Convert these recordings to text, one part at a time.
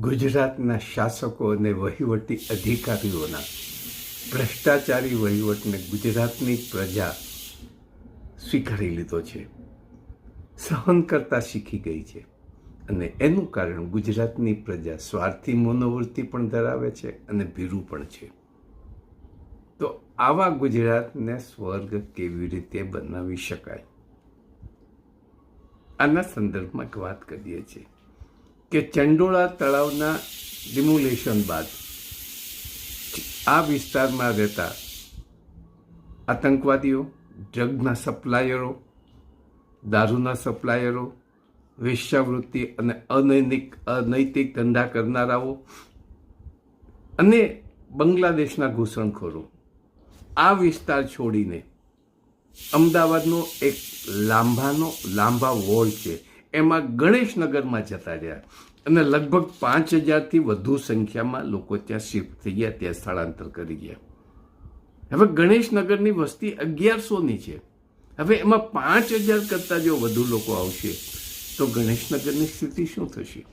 ગુજરાતના શાસકો અને વહીવટી અધિકારીઓના ભ્રષ્ટાચારી વહીવટને ગુજરાતની પ્રજા સ્વીકારી લીધો છે. સહન કરતા શીખી ગઈ છે અને એનું કારણ ગુજરાતની પ્રજા સ્વાર્થી મનોવૃત્તિ પણ ધરાવે છે અને ભીરું પણ છે. તો આવા ગુજરાતને સ્વર્ગ કેવી રીતે બનાવી શકાય? આના સંદર્ભમાં એક વાત કરીએ છીએ. કે ચંડોળા તળાવના ડિમોલેશન બાદ આ વિસ્તારમાં રહેતા આતંકવાદીઓ ડ્રગના સપ્લાયરો, દારૂના સપ્લાયરો, વેશ્યાવૃત્તિ અને અનૈતિક અનૈતિક ધંધા કરનારાઓ અને બાંગ્લાદેશના ઘૂસણખોરો આ વિસ્તાર છોડીને અમદાવાદનો એક લાંબાનો, લાંબા વોલ છે. એમાં ગણેશનગરમાં જતા રહ્યા. અને લગભગ પાંચ હજારથી વધુ સંખ્યામાં લોકો ત્યાં શિફ્ટ થઈ ગયા, ત્યાં સ્થળાંતર કરી ગયા. હવે ગણેશનગરની વસ્તી અગિયારસોની છે. હવે એમાં પાંચ હજાર કરતાં જો વધુ લોકો આવશે, તો ગણેશનગરની સ્થિતિ શું થશે?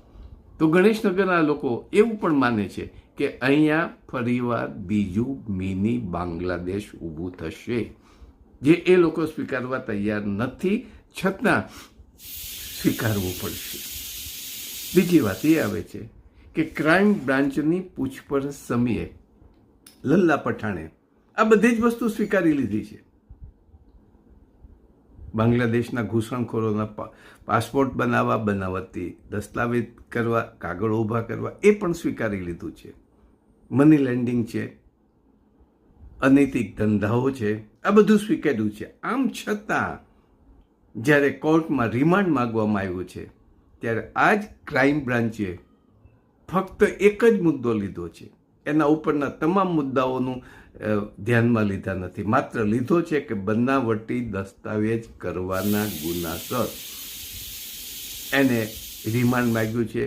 તો ગણેશનગરના લોકો એવું પણ માને છે કે અહીંયા ફરીવાર બીજું મિની બાંગ્લાદેશ ઊભું થશે. જે એ લોકો સ્વીકારવા તૈયાર નથી. છતાં સ્વીકારવું પડશે. બીજી વાત એ આવે છે કે ક્રાઇમ બ્રાન્ચની પૂછપરછ સમયે લલ્લા પઠાણે આ બધી જ વસ્તુ સ્વીકારી લીધી છે. બાંગ્લાદેશના ઘૂસણખોરોના પાસપોર્ટ બનાવવા બનાવતી દસ્તાવેજ કરવા, કાગળ ઊભા કરવા એ પણ સ્વીકારી લીધું છે. મની લેન્ડિંગ છે, અનૈતિક ધંધાઓ છે, આ બધું સ્વીકાર્યું છે. આમ છતાં જ્યારે કોર્ટમાં રિમાન્ડ માગવામાં આવ્યું છે, ત્યારે આ જ ક્રાઇમ બ્રાન્ચે ફક્ત એક જ મુદ્દો લીધો છે. એના ઉપરના તમામ મુદ્દાઓનું ધ્યાનમાં લીધા નથી. માત્ર લીધો છે કે બનાવટી દસ્તાવેજ કરવાના ગુનાસર. એને રિમાન્ડ માગ્યું છે.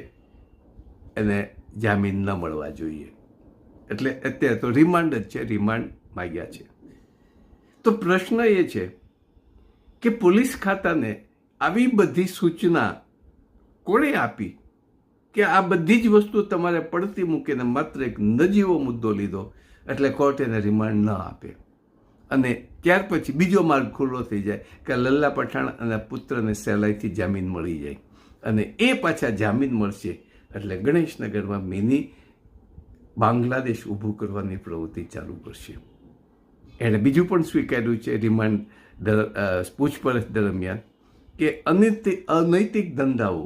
એને જામીન ન મળવા જોઈએ. એટલે અત્યારે તો રિમાન્ડ જ છે, રિમાન્ડ માગ્યા છે. તો પ્રશ્ન એ છે કે પોલીસ ખાતાને આવી બધી સૂચના કોણે આપી કે આ બધી જ વસ્તુ તમારે પડતી મૂકીને માત્ર એક નજીવો મુદ્દો લીધો એટલે કોર્ટ એને રિમાન્ડ ન આપે. અને ત્યાર પછી બીજો માર્ગ ખુલ્લો થઈ જાય કે લલ્લા પઠાણ અને પુત્રને સહેલાઈથી જામીન મળી જાય. અને એ પાછા જામીન મળશે એટલે ગણેશનગરમાં મિની બાંગ્લાદેશ ઊભું કરવાની પ્રવૃત્તિ ચાલુ કરશે. એણે બીજું પણ સ્વીકાર્યું છે રિમાન્ડ પૂછપરછ દરમિયાન કે અનૈતિક અનૈતિક ધંધાઓ